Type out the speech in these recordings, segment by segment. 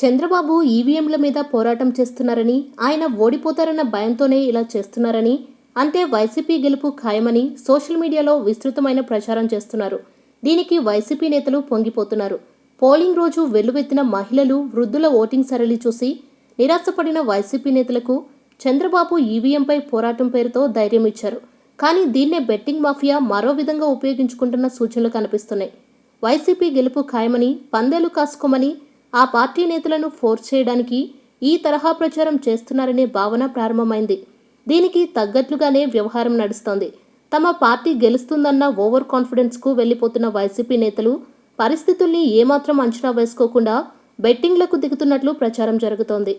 చంద్రబాబు ఈవీఎంల మీద పోరాటం చేస్తున్నారని ఆయన ఓడిపోతారన్న భయంతోనే ఇలా చేస్తున్నారని అంటే వైసీపీ గెలుపు ఖాయమని సోషల్ మీడియాలో విస్తృతమైన ప్రచారం చేస్తున్నారు. దీనికి వైసీపీ నేతలు పొంగిపోతున్నారు. పోలింగ్ రోజు వెల్లువెత్తిన మహిళలు వృద్ధుల ఓటింగ్ సరళి చూసి నిరాశపడిన వైసీపీ నేతలకు చంద్రబాబు ఈవీఎంపై పోరాటం పేరుతో ధైర్యం ఇచ్చారు. కానీ దీన్నే బెట్టింగ్ మాఫియా మరో విధంగా ఉపయోగించుకుంటున్న సూచనలు కనిపిస్తున్నాయి. వైసీపీ గెలుపు ఖాయమని పందేలు కాసుకోమని ఆ పార్టీ నేతలను ఫోర్స్ చేయడానికి ఈ తరహా ప్రచారం చేస్తున్నారనే భావన ప్రారంభమైంది. దీనికి తగ్గట్లుగానే వ్యవహారం నడుస్తోంది. తమ పార్టీ గెలుస్తుందన్న ఓవర్ కాన్ఫిడెన్స్కు వెళ్ళిపోతున్న వైసీపీ నేతలు పరిస్థితుల్ని ఏమాత్రం అంచనా వేసుకోకుండా బెట్టింగ్లకు దిగుతున్నట్లు ప్రచారం జరుగుతోంది.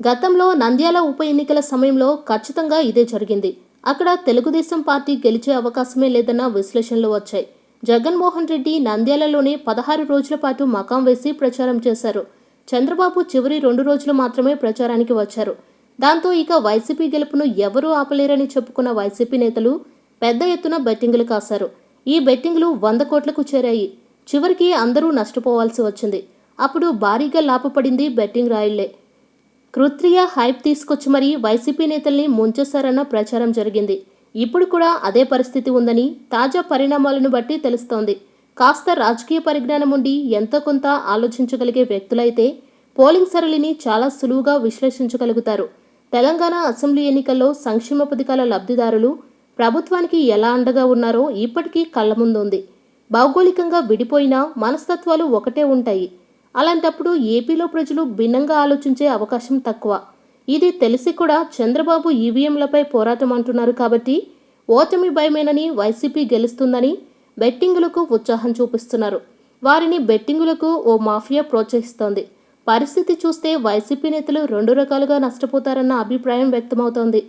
గతంలో నంద్యాల ఉప ఎన్నికల సమయంలో ఖచ్చితంగా ఇదే జరిగింది. అక్కడ తెలుగుదేశం పార్టీ గెలిచే అవకాశమే లేదన్న విశ్లేషణలు వచ్చాయి. జగన్మోహన్ రెడ్డి నంద్యాలలోనే పదహారు రోజుల పాటు మకాం వేసి ప్రచారం చేశారు. చంద్రబాబు చివరి రెండు రోజులు మాత్రమే ప్రచారానికి వచ్చారు. దాంతో ఇక వైసీపీ గెలుపును ఎవరూ ఆపలేరని చెప్పుకున్న వైసీపీ నేతలు పెద్ద ఎత్తున బెట్టింగులు కాశారు. ఈ బెట్టింగులు వంద కోట్లకు చేరాయి. చివరికి అందరూ నష్టపోవాల్సి వచ్చింది. అప్పుడు భారీగా లాభపడింది బెట్టింగ్ రాయిళ్ళే. కృత్రియ హైప్ తీసుకొచ్చి మరీ వైసీపీ నేతల్ని ముంచేశారన్న ప్రచారం జరిగింది. ఇప్పుడు కూడా అదే పరిస్థితి ఉందని తాజా పరిణామాలను బట్టి తెలుస్తోంది. కాస్త రాజకీయ పరిజ్ఞానం ఉండి ఎంతో కొంత ఆలోచించగలిగే వ్యక్తులైతే పోలింగ్ సరళిని చాలా సులువుగా విశ్లేషించగలుగుతారు. తెలంగాణ అసెంబ్లీ ఎన్నికల్లో సంక్షేమ పథకాల లబ్ధిదారులు ప్రభుత్వానికి ఎలా అండగా ఉన్నారో ఇప్పటికీ కళ్ళ ముందుంది. భౌగోళికంగా విడిపోయినా మనస్తత్వాలు ఒకటే ఉంటాయి. అలాంటప్పుడు ఏపీలో ప్రజలు భిన్నంగా ఆలోచించే అవకాశం తక్కువ. ఇది తెలిసి కూడా చంద్రబాబు ఈవీఎంలపై పోరాటం అంటున్నారు కాబట్టి ఓటమి భయమేనని వైసీపీ గెలుస్తుందని బెట్టింగులకు ఉత్సాహం చూపిస్తున్నారు. వారిని బెట్టింగులకు ఓ మాఫియా ప్రోత్సహిస్తోంది. పరిస్థితి చూస్తే వైసీపీ నేతలు రెండు రకాలుగా నష్టపోతారన్న అభిప్రాయం వ్యక్తమవుతోంది.